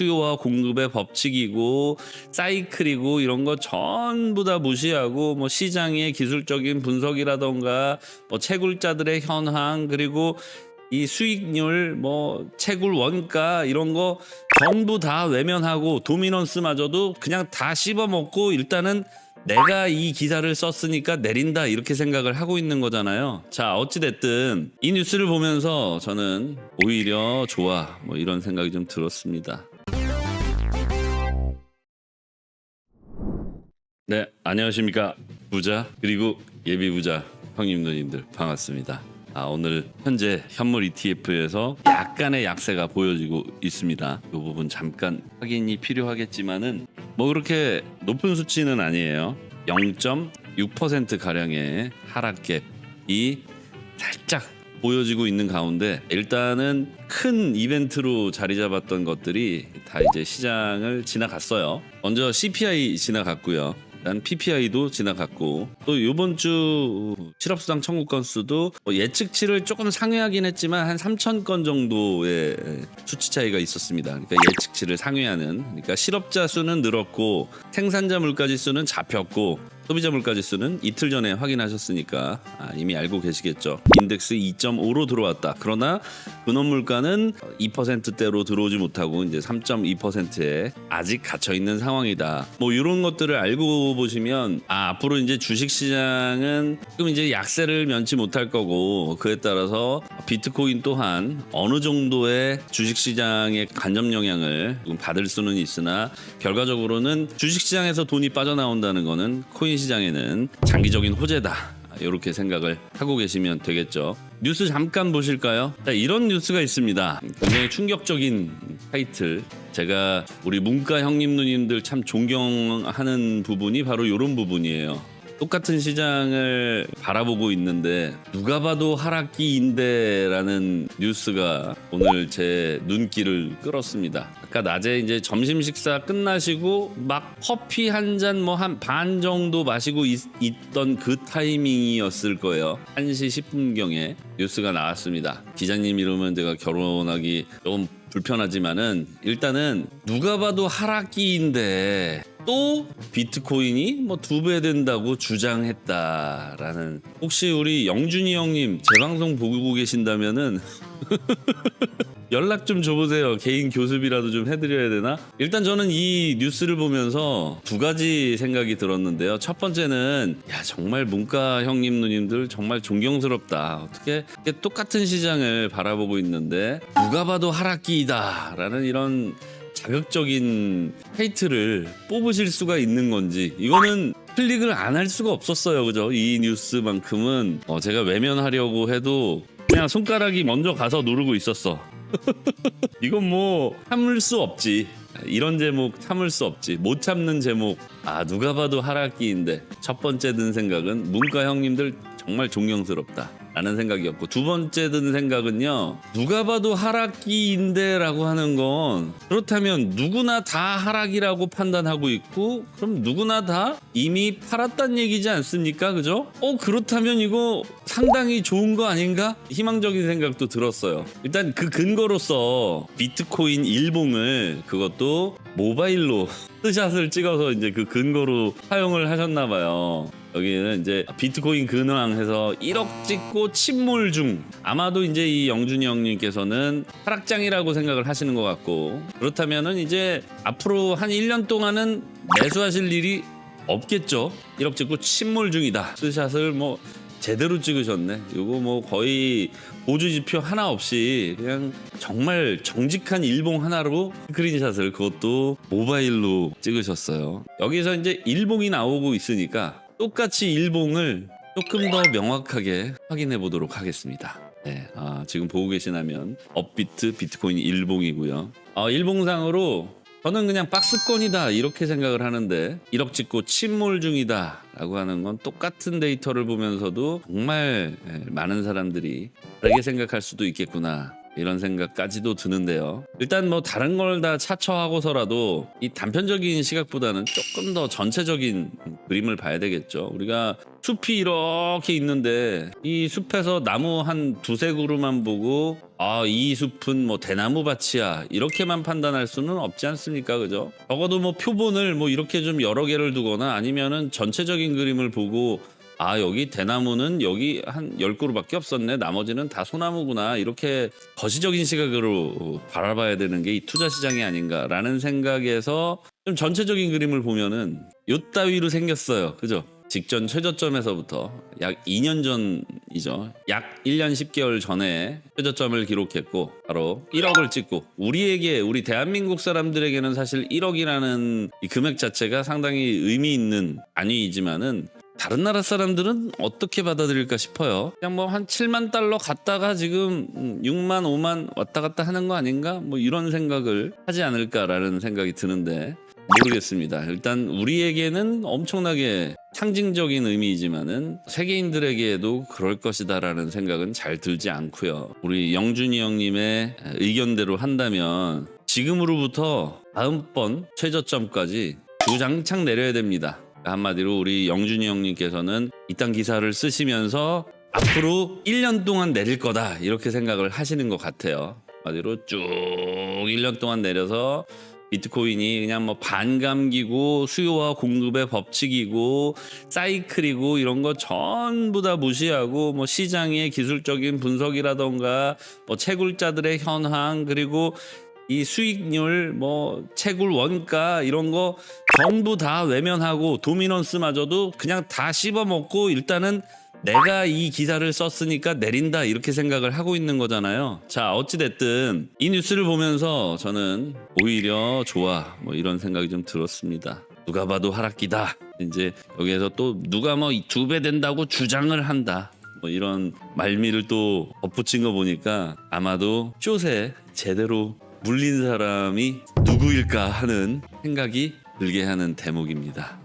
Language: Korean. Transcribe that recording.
수요와 공급의 법칙이고 사이클이고 이런 거 전부 다 무시하고 뭐 시장의 기술적인 분석이라던가 뭐 채굴자들의 현황 그리고 이 수익률 뭐 채굴 원가 이런 거 전부 다 외면하고 도미넌스마저도 그냥 다 씹어먹고 일단은 내가 이 기사를 썼으니까 내린다 이렇게 생각을 하고 있는 거잖아요. 자 어찌됐든 이 뉴스를 보면서 저는 오히려 좋아 뭐 이런 생각이 좀 들었습니다. 네 안녕하십니까 부자 그리고 예비 부자 형님 누님들 반갑습니다. 아 오늘 현재 현물 ETF에서 약간의 약세가 보여지고 있습니다. 이 부분 잠깐 확인이 필요하겠지만은 뭐 그렇게 높은 수치는 아니에요. 0.6% 가량의 하락갭이 살짝 보여지고 있는 가운데 일단은 큰 이벤트로 자리 잡았던 것들이 다 이제 시장을 지나갔어요. 먼저 CPI 지나갔고요. 난 PPI도 지나갔고 또 이번 주 실업수당 청구 건수도 뭐 예측치를 조금 상회하긴 했지만 한 3천 건 정도의 수치 차이가 있었습니다. 그러니까 예측치를 상회하는 그러니까 실업자 수는 늘었고 생산자 물가지 수는 잡혔고 소비자 물가지 수는 이틀 전에 확인하셨으니까 아, 이미 알고 계시겠죠. 인덱스 2.5로 들어왔다. 그러나 근원 물가는 2%대로 들어오지 못하고 이제 3.2%에 아직 갇혀 있는 상황이다. 뭐 이런 것들을 알고 보시면 아, 앞으로 이제 주식 시장은 지금 이제 약세를 면치 못할 거고 그에 따라서 비트코인 또한 어느 정도의 주식 시장의 간접 영향을 조금 받을 수는 있으나 결과적으로는 주식 시장에서 돈이 빠져나온다는 거는 코인 시장에는 장기적인 호재다. 이렇게 생각을 하고 계시면 되겠죠. 뉴스 잠깐 보실까요? 자, 이런 뉴스가 있습니다. 굉장히 충격적인 타이틀. 제가 우리 문과 형님 누님들 참 존경하는 부분이 바로 이런 부분이에요. 똑같은 시장을 바라보고 있는데 누가 봐도 하락기인데라는 뉴스가 오늘 제 눈길을 끌었습니다. 아까 낮에 이제 점심 식사 끝나시고 막 커피 한 잔 뭐 한 반 정도 마시고 있, 있던 그 타이밍이었을 거예요. 1시 10분경에 뉴스가 나왔습니다. 기자님 이러면 제가 결혼하기 조금 불편하지만은 일단은 누가 봐도 하락기인데 또 비트코인이 뭐 두 배 된다고 주장했다라는 혹시 우리 영준이 형님 제 방송 보고 계신다면은 연락 좀 줘보세요. 개인 교습이라도 좀 해드려야 되나? 일단 저는 이 뉴스를 보면서 두 가지 생각이 들었는데요. 첫 번째는 야 정말 문과 형님 누님들 정말 존경스럽다. 어떻게 똑같은 시장을 바라보고 있는데 누가 봐도 하락기이다라는 이런 자극적인 페이트를 뽑으실 수가 있는 건지 이거는 클릭을 안 할 수가 없었어요. 그죠? 이 뉴스만큼은. 어, 제가 외면하려고 해도 그냥 손가락이 먼저 가서 누르고 있었어. 이건 뭐 참을 수 없지. 이런 제목 참을 수 없지. 못 참는 제목. 아 누가 봐도 하락기인데. 첫 번째 든 생각은 문과 형님들 정말 존경스럽다 라는 생각이었고 두 번째 든 생각은요 누가 봐도 하락기인데 라고 하는 건 그렇다면 누구나 다 하락이라고 판단하고 있고 그럼 누구나 다 이미 팔았단 얘기지 않습니까 그죠? 어 그렇다면 이거 상당히 좋은 거 아닌가? 희망적인 생각도 들었어요 일단 그 근거로서 비트코인 일봉을 그것도 모바일로 스샷을 찍어서 이제 그 근거로 사용을 하셨나 봐요 여기는 이제 비트코인 근황해서 1억 찍고 침몰 중. 아마도 이제 이 영준이 형님께서는 하락장이라고 생각을 하시는 것 같고 그렇다면은 이제 앞으로 한 1년 동안은 매수하실 일이 없겠죠? 1억 찍고 침몰 중이다. 스샷을 뭐 제대로 찍으셨네. 이거 뭐 거의 보조 지표 하나 없이 그냥 정말 정직한 일봉 하나로 스크린샷을 그것도 모바일로 찍으셨어요. 여기서 이제 일봉이 나오고 있으니까 똑같이 일봉을 조금 더 명확하게 확인해 보도록 하겠습니다. 네, 아, 지금 보고 계시다면 업비트 비트코인 일봉이고요. 어, 일봉상으로 저는 그냥 박스권이다 이렇게 생각을 하는데 1억 찍고 침몰 중이다 라고 하는 건 똑같은 데이터를 보면서도 정말 예, 많은 사람들이 다르게 생각할 수도 있겠구나 이런 생각까지도 드는데요. 일단 뭐 다른 걸 다 차처하고서라도 이 단편적인 시각보다는 조금 더 전체적인 그림을 봐야 되겠죠. 우리가 숲이 이렇게 있는데 이 숲에서 나무 한 두세 그루만 보고 아 이 숲은 뭐 대나무 밭이야 이렇게만 판단할 수는 없지 않습니까 그죠 적어도 뭐 표본을 뭐 이렇게 좀 여러 개를 두거나 아니면은 전체적인 그림을 보고 아 여기 대나무는 여기 한열 그루밖에 없었네. 나머지는 다 소나무구나. 이렇게 거시적인 시각으로 바라봐야 되는 게 이 투자 시장이 아닌가라는 생각에서 좀 전체적인 그림을 보면은 요따위로 생겼어요. 그죠? 직전 최저점에서부터 약 2년 전이죠. 약 1년 10개월 전에 최저점을 기록했고 바로 1억을 찍고 우리에게 우리 대한민국 사람들에게는 사실 1억이라는 이 금액 자체가 상당히 의미 있는 단위이지만은 다른 나라 사람들은 어떻게 받아들일까 싶어요. 그냥 뭐 한 7만 달러 갔다가 지금 음, 6만 5만 왔다 갔다 하는 거 아닌가? 뭐 이런 생각을 하지 않을까라는 생각이 드는데 모르겠습니다. 일단 우리에게는 엄청나게 상징적인 의미이지만은 세계인들에게도 그럴 것이다라는 생각은 잘 들지 않고요. 우리 영준이 형님의 의견대로 한다면 지금으로부터 다음번 최저점까지 주장창 내려야 됩니다. 한마디로 우리 영준이 형님께서는 이딴 기사를 쓰시면서 앞으로 1년 동안 내릴 거다 이렇게 생각을 하시는 것 같아요. 한마디로 쭉 1년 동안 내려서 비트코인이 그냥 뭐 반감기고 수요와 공급의 법칙이고 사이클이고 이런 거 전부 다 무시하고 뭐 시장의 기술적인 분석이라던가 뭐 채굴자들의 현황 그리고 이 수익률 뭐 채굴 원가 이런 거 전부 다 외면하고 도미넌스마저도 그냥 다 씹어 먹고 일단은 내가 이 기사를 썼으니까 내린다 이렇게 생각을 하고 있는 거잖아요. 자 어찌 됐든 이 뉴스를 보면서 저는 오히려 좋아 뭐 이런 생각이 좀 들었습니다. 누가 봐도 하락기다. 이제 여기에서 또 누가 뭐 두 배 된다고 주장을 한다. 뭐 이런 말미를 또 덧붙인 거 보니까 아마도 숏에 제대로 물린 사람이 누구일까 하는 생각이 들게 하는 대목입니다.